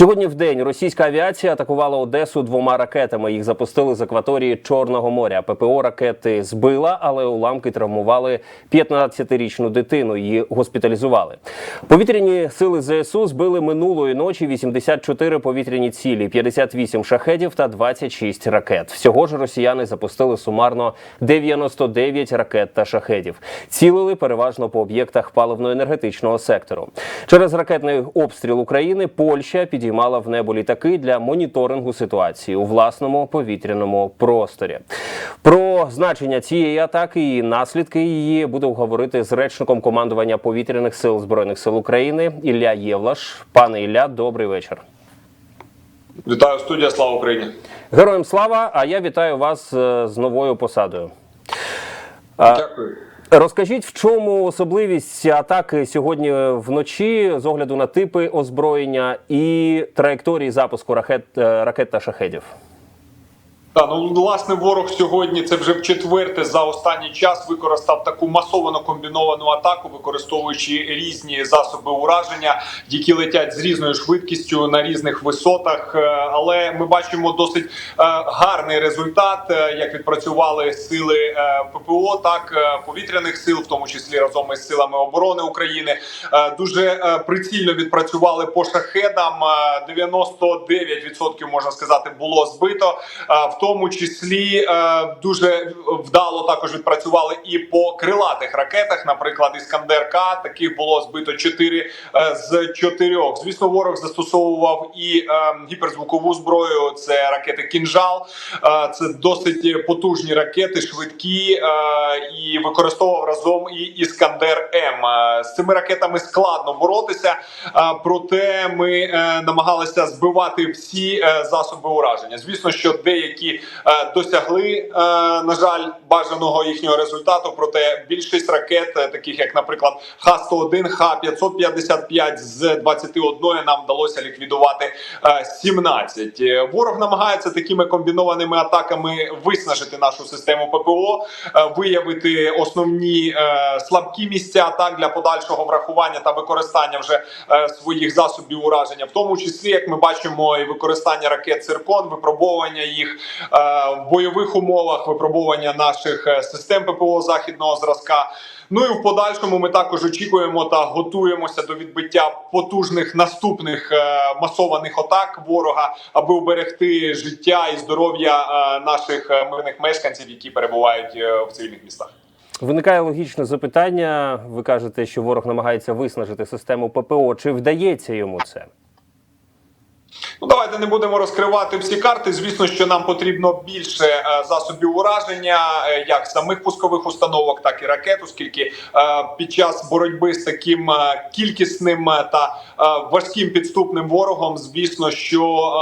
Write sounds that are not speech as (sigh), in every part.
Сьогодні в день російська авіація атакувала Одесу двома ракетами. Їх запустили з акваторії Чорного моря. ППО ракети збила, але уламки травмували 15-річну дитину. Її госпіталізували. Повітряні сили ЗСУ збили минулої ночі 84 повітряні цілі, 58 шахедів та 26 ракет. Всього ж росіяни запустили сумарно 99 ракет та шахедів. Цілили переважно по об'єктах паливно-енергетичного сектору. Через ракетний обстріл України Польща підіймала в небо літаки для моніторингу ситуації у власному повітряному просторі. Про значення цієї атаки і наслідки її будемо говорити з речником командування повітряних сил збройних сил України Ілля Євлаш. Пане Ілля, добрий вечір. Вітаю студія, слава Україні. Героям слава! А я вітаю вас е, з новою посадою. Дякую. Розкажіть, в чому особливість атаки сьогодні вночі з огляду на типи озброєння і траєкторії запуску ракет, е, ракет та шахедів? Та ну власне ворог сьогодні це вже в четверте за останній час використав таку масовану комбіновану атаку, використовуючи різні засоби ураження, які летять з різною швидкістю на різних висотах. Е, Але ми бачимо досить е, гарний результат, е, як відпрацювали сили ППО, так повітряних сил, в тому числі разом із силами оборони України. Дуже прицільно відпрацювали по шахедам. Е, 99% можна сказати було збито. В тому числі е, дуже вдало також відпрацювали і по крилатих ракетах. Наприклад, іскандер К таких було збито 4 з 4. Звісно, ворог застосовував і е, гіперзвукову зброю. Це ракети кінжал. Е, Це досить потужні ракети, швидкі е, і використовував разом і іскандер М. Е, З цими ракетами складно боротися, е, проте ми е, намагалися збивати всі е, засоби ураження. Звісно, що деякі е, досягли, е, на жаль, бажаного їхнього результату. Проте більшість ракет, е, таких як, наприклад, Х-101, Х-555 з 21 нам вдалося ліквідувати е, 17. Е, Ворог намагається такими комбінованими атаками виснажити нашу систему ППО, виявити основні слабкі місця так для подальшого врахування та використання вже своїх засобів ураження, в тому числі, як ми бачимо, і використання ракет циркон, випробовування їх в бойових умовах, випробовування наших е, систем ППО західного зразка. Ну і в подальшому ми також очікуємо та готуємося до відбиття потужних наступних е, масованих атак ворога, аби уберегти життя і здоров'я е, наших е, мирних мешканців, які перебувають е, в цивільних містах. Виникає логічне запитання. Ви кажете, що ворог намагається виснажити систему ППО. Чи вдається йому це? Ну, давайте не будемо розкривати всі карти. Звісно, що нам потрібно більше е, засобів ураження, е, як самих пускових установок, так і ракет, оскільки е, під час боротьби з таким кількісним та важким підступним ворогом, звісно, що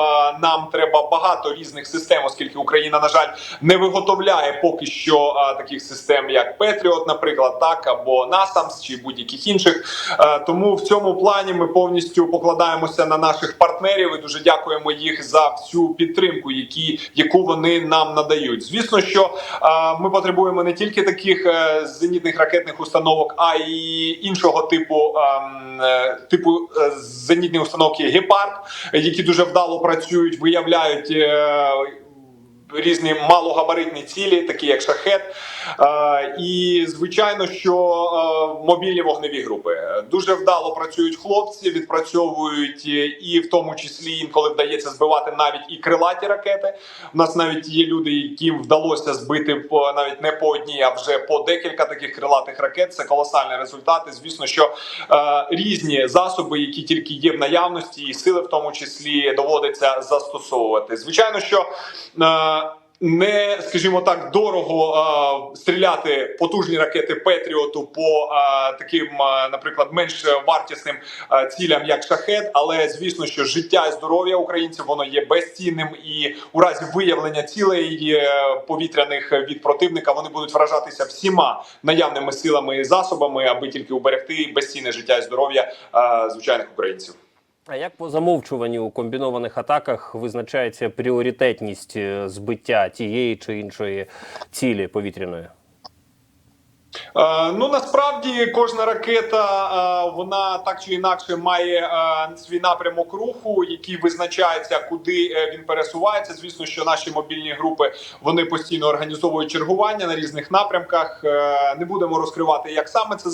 нам треба багато різних систем, оскільки Україна, на жаль, не виготовляє поки що таких систем, як Петріот, наприклад, так або NASAMS чи будь-яких інших. Тому в цьому плані ми повністю покладаємося на наших партнерів і дуже дякуємо їх за всю підтримку, які яку вони нам надають. Звісно, що ми потребуємо не тільки таких е, зенітних ракетних установок, а й іншого типу ем, е, типу е, зенітні установки Гепард, які дуже вдало працюють, виявляють. Різні малогабаритні цілі, такі як шахет, Е, і звичайно, що е, мобільні вогневі групи дуже вдало працюють хлопці, відпрацьовують е, і в тому числі інколи вдається збивати навіть і крилаті ракети. У нас навіть є люди, яким вдалося збити по навіть не по одній, а вже по декілька таких крилатих ракет. Це колосальні результати. Звісно, що різні засоби, які тільки є в наявності, і сили в тому числі доводиться застосовувати. Звичайно, що не, скажімо так, дорого е, стріляти потужні ракети Петріоту по е, таким, е, наприклад, менш вартісним е, цілям, як шахет. Але звісно, що життя і здоров'я українців воно є безцінним, і у разі виявлення цілей е, повітряних від противника вони будуть вражатися всіма наявними силами і засобами, аби тільки уберегти безцінне життя і здоров'я звичайних українців. А як по замовчуванню у комбінованих атаках визначається пріоритетність е, збиття тієї чи іншої цілі повітряної? Е, Ну насправді кожна ракета е, вона так чи інакше має е, свій напрямок руху, який визначається, куди він пересувається. Звісно, що наші мобільні групи вони постійно організовують чергування на різних напрямках. Не будемо розкривати, як саме це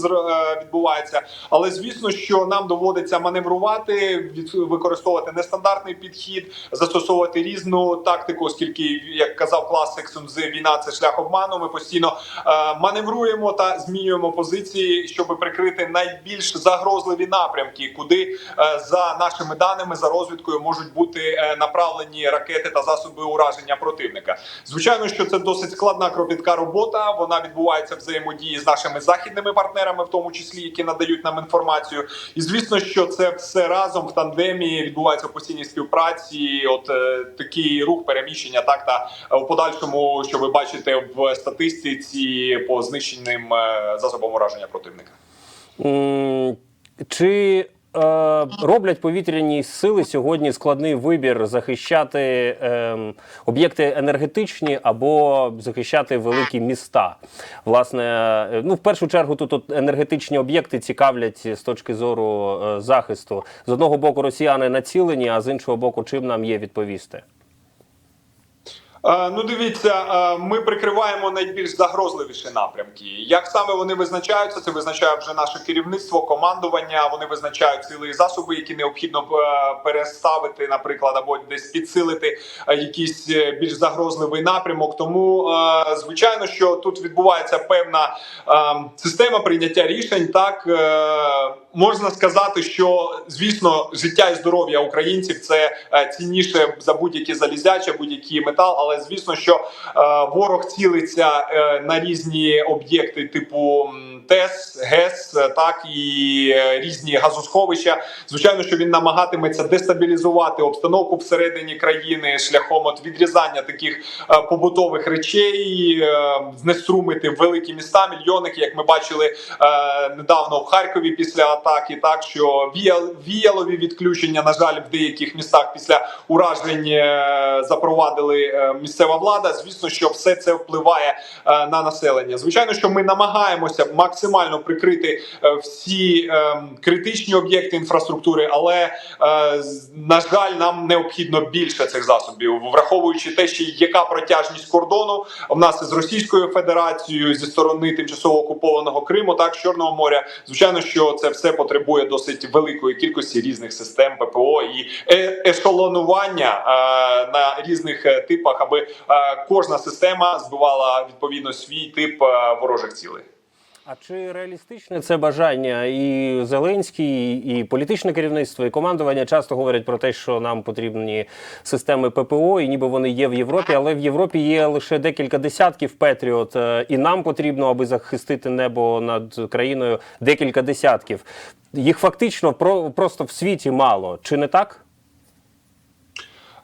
відбувається, але звісно, що нам доводиться маневрувати, використовувати нестандартний підхід, застосовувати різну тактику, оскільки, як казав класик Сунзи, війна це шлях обману. Ми постійно маневруємо та змінюємо позиції, щоб прикрити найбільш загрозливі напрямки, куди е, за нашими даними за розвідкою можуть бути е, направлені ракети та засоби ураження противника. Звичайно, що це досить складна кропітка робота. Вона відбувається взаємодії з нашими західними партнерами, в тому числі які надають нам інформацію. І звісно, що це все разом в тандемі відбувається в постійній співпраці. От е, такий рух переміщення, так та е, у подальшому, що ви бачите в статистиці по знищеним е, засобам ураження противника. Чи е, роблять повітряні сили сьогодні складний вибір захищати ем, об'єкти енергетичні або захищати великі міста? Власне, е, ну в першу чергу тут от енергетичні об'єкти цікавлять з точки зору е, захисту. З одного боку, росіяни націлені, а з іншого боку, чим нам є відповісти? Е, Ну, дивіться, е, ми прикриваємо найбільш загрозливіші напрямки. Як саме вони визначаються? Це визначає вже наше керівництво, командування. Вони визначають сили засоби, які необхідно е, переставити, наприклад, або десь підсилити якийсь більш загрозливий напрямок. Тому, звичайно, що тут відбувається певна е, система прийняття рішень. Так можна сказати, що звісно, життя і здоров'я українців це е, цінніше за будь-які залізяче, будь-який метал. Але звісно, що е, ворог цілиться е, на різні об'єкти, типу ТЕС, ГЕС, так і різні газосховища. Звичайно, що він намагатиметься дестабілізувати обстановку всередині країни шляхом от відрізання таких побутових речей, знеструмити великі міста, мільйонники, як ми бачили недавно в Харкові після атаки, так що віял, віялові відключення, на жаль, в деяких містах після уражень е, запровадили е, місцева влада. Звісно, що все це впливає е, на населення. Звичайно, що ми намагаємося максимально прикрити всі критичні об'єкти інфраструктури, але на жаль, нам необхідно більше цих засобів, враховуючи те, що яка протяжність кордону в нас із Російською Федерацією зі сторони тимчасово окупованого Криму, так Чорного моря. Звичайно, що це все потребує досить великої кількості різних систем ППО і е- ешелонування е, на різних е, типах, аби кожна система збивала відповідно свій тип ворожих цілей. А чи реалістичне це бажання? І Зеленський, і політичне керівництво, і командування часто говорять про те, що нам потрібні системи ППО, і ніби вони є в Європі, але в Європі є лише декілька десятків Петріот, е, і нам потрібно, аби захистити небо над країною, декілька десятків. Їх фактично про просто в світі мало. Чи не так?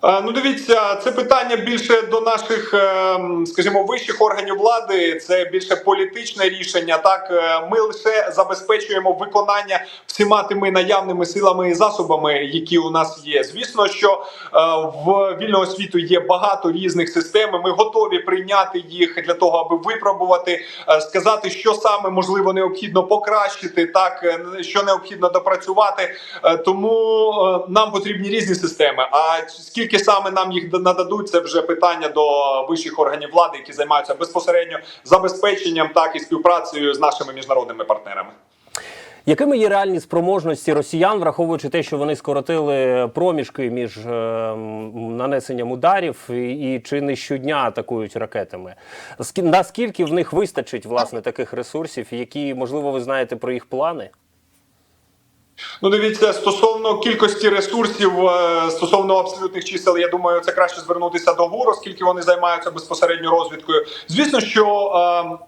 Е, Ну, дивіться, це питання більше до наших, е, скажімо, вищих органів влади. Це більше політичне рішення. Так, Е, ми лише забезпечуємо виконання всіма тими наявними силами і засобами, які у нас є. Звісно, що в вільного світу є багато різних систем. Ми готові прийняти їх для того, аби випробувати, сказати, що саме можливо необхідно покращити, так що необхідно допрацювати. Тому нам потрібні різні системи. А скільки саме нам їх нададуть, це вже питання до вищих органів влади, які займаються безпосередньо забезпеченням, так і співпрацею з нашими міжнародними партнерами. Якими є реальні спроможності росіян, враховуючи те, що вони скоротили проміжки між е, нанесенням ударів і, і чи не щодня атакують ракетами? Скі- Наскільки в них вистачить власне таких ресурсів, які можливо ви знаєте про їх плани? Ну, дивіться, стосовно кількості ресурсів, е, стосовно абсолютних чисел, я думаю, це краще звернутися до ГУР, оскільки вони займаються безпосередньо розвідкою. Звісно, що.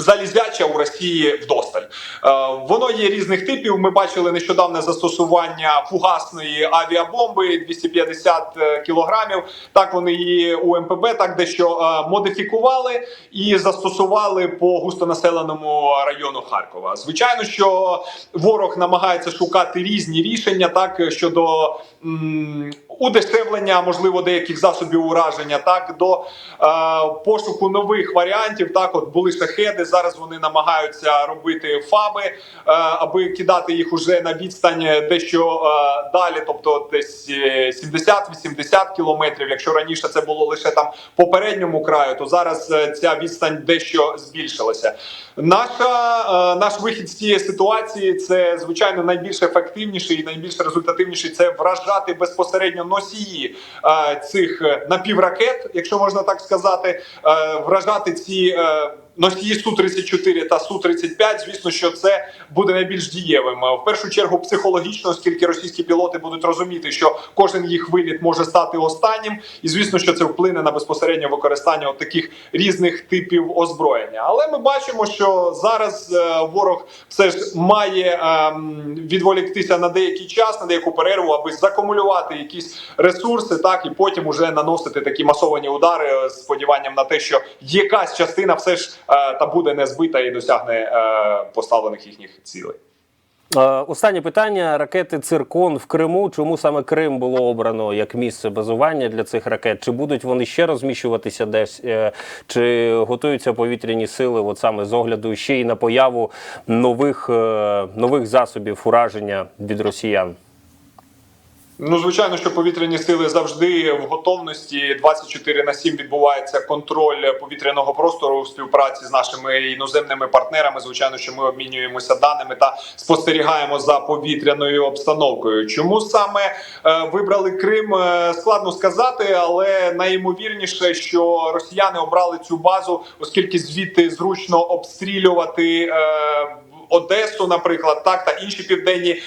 Е, Залізяча у Росії вдосталь. Е, воно є різних типів. Ми бачили нещодавне застосування фугасної авіабомби 250 кілограмів. Так вони її у МПБ так дещо е, модифікували і застосували по густонаселеному району Харкова. Звичайно, що ворог намагається шукати різні рішення так щодо м, удешевлення, можливо, деяких засобів ураження, так до е, пошуку нових варіантів. Так, от були шахеди. Зараз вони намагаються робити фаби, е, аби кидати їх уже на відстань дещо е, далі, тобто десь е, 70-80 кілометрів. Якщо раніше це було лише там по передньому краю, то зараз е, ця відстань дещо збільшилася. Наша е, наш вихід з цієї ситуації це звичайно найбільш ефективніший і найбільш результативніший це вражати безпосередньо носії е, цих е, напівракет, якщо можна так сказати, е, вражати ці. Носії су 34 та су 35 звісно, що це буде найбільш дієвим. В першу чергу психологічно, оскільки російські пілоти будуть розуміти, що кожен їх виліт може стати останнім, і звісно, що це вплине на безпосереднє використання таких різних типів озброєння. Але ми бачимо, що зараз е, ворог все ж має ем, відволіктися на деякий час, на деяку перерву, аби закумулювати якісь ресурси, так і потім уже наносити такі масовані удари е, з сподіванням на те, що якась частина все ж е, та буде не збита і досягне е, поставлених їхніх цілей. Е, Останнє питання: ракети Циркон в Криму. Чому саме Крим було обрано як місце базування для цих ракет? Чи будуть вони ще розміщуватися десь? Е, Чи готуються повітряні сили, от саме з огляду ще й на появу нових, е, нових засобів ураження від росіян? Ну, звичайно, що повітряні сили завжди в готовності 24 на 7 відбувається контроль повітряного простору у співпраці з нашими іноземними партнерами. Звичайно, що ми обмінюємося даними та спостерігаємо за повітряною обстановкою. Чому саме е, вибрали Крим? е, складно сказати, але найімовірніше, що росіяни обрали цю базу, оскільки звідти зручно обстрілювати. Е, Одесу, наприклад, так та інші південні е,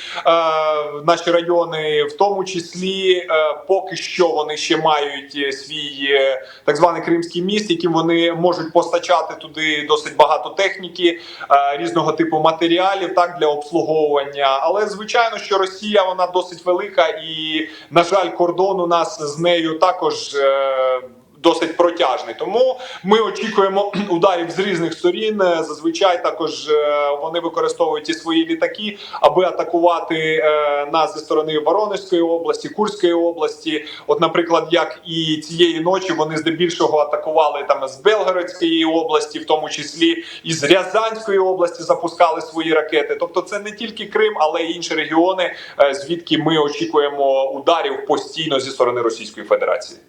наші райони, в тому числі е, поки що вони ще мають е, свій е, так званий Кримський міст, яким вони можуть постачати туди досить багато техніки, е, різного типу матеріалів, так для обслуговування. Але звичайно, що Росія вона досить велика, і на жаль, кордон у нас з нею також. Е, Досить протяжний, тому ми очікуємо (clears throat) ударів з різних сторін. Е, Зазвичай також е, вони використовують і свої літаки, аби атакувати е, нас зі сторони Воронежської області, Курської області. От, наприклад, як і цієї ночі вони здебільшого атакували там з Белгородської області, в тому числі і з Рязанської області запускали свої ракети. Тобто, це не тільки Крим, але й інші регіони, звідки ми очікуємо ударів постійно зі сторони Російської Федерації.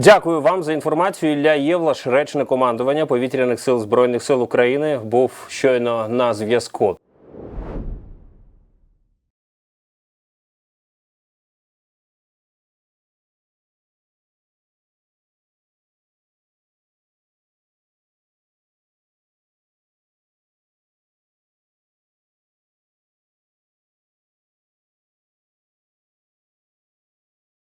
Дякую вам за інформацію. Ілля Євлаш, речне командування повітряних сил збройних сил України, був щойно на зв'язку.